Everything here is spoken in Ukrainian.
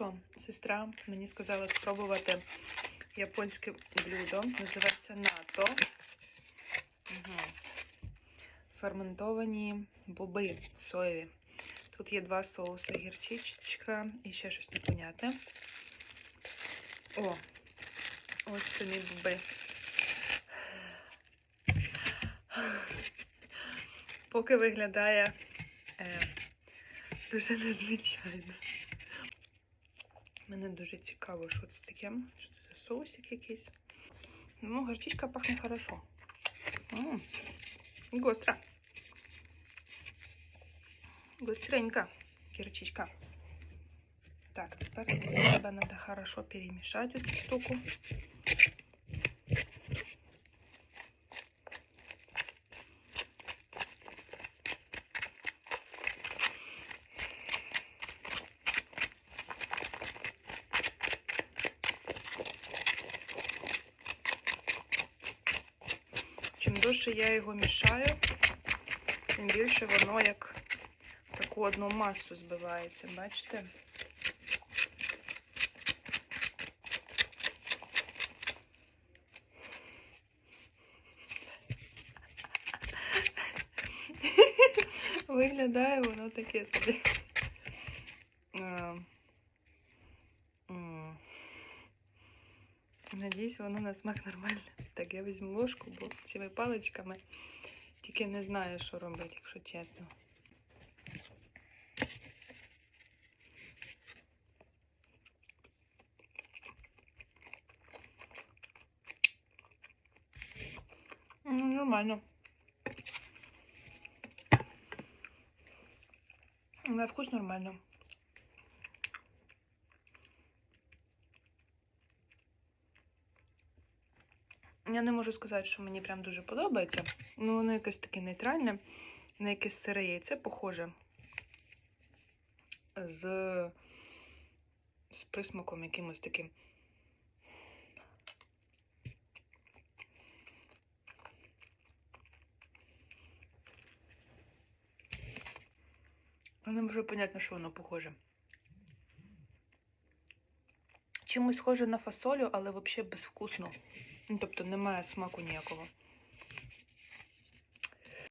що, сестра мені сказала спробувати японське блюдо. Називається нато. Угу. Ферментовані боби соєві. Тут є два соуси, гірчичка і ще щось непонятне. О, ось самі боби. Поки виглядає е, дуже незвичайно. Мене дуже цікаво, що це таке. Що це за соусик якийсь. Ну, горчичка пахне хорошо. М, Гостра. Гостренька гірчичка. Так, тепер тебе треба хорошо перемішати цю штуку. Чим довше я його мішаю, тим більше воно як в таку одну масу збивається, бачите? Виглядає воно таке собі. Е, м. Надіюсь, воно на смак нормальне. Так, я візьму ложку, бо цими паличками тільки не знаю, що робити, якщо чесно. М, Нормально. На вкус нормально. Я не можу сказати, що мені прям дуже подобається. Ну, воно якесь таке нейтральне, на якесь сире яйце похоже. З, з присмаком якимось таким. Не можу поняти, на що воно похоже. Чимось схоже на фасолю, але взагалі безвкусно. Ну, тобто немає смаку ніякого.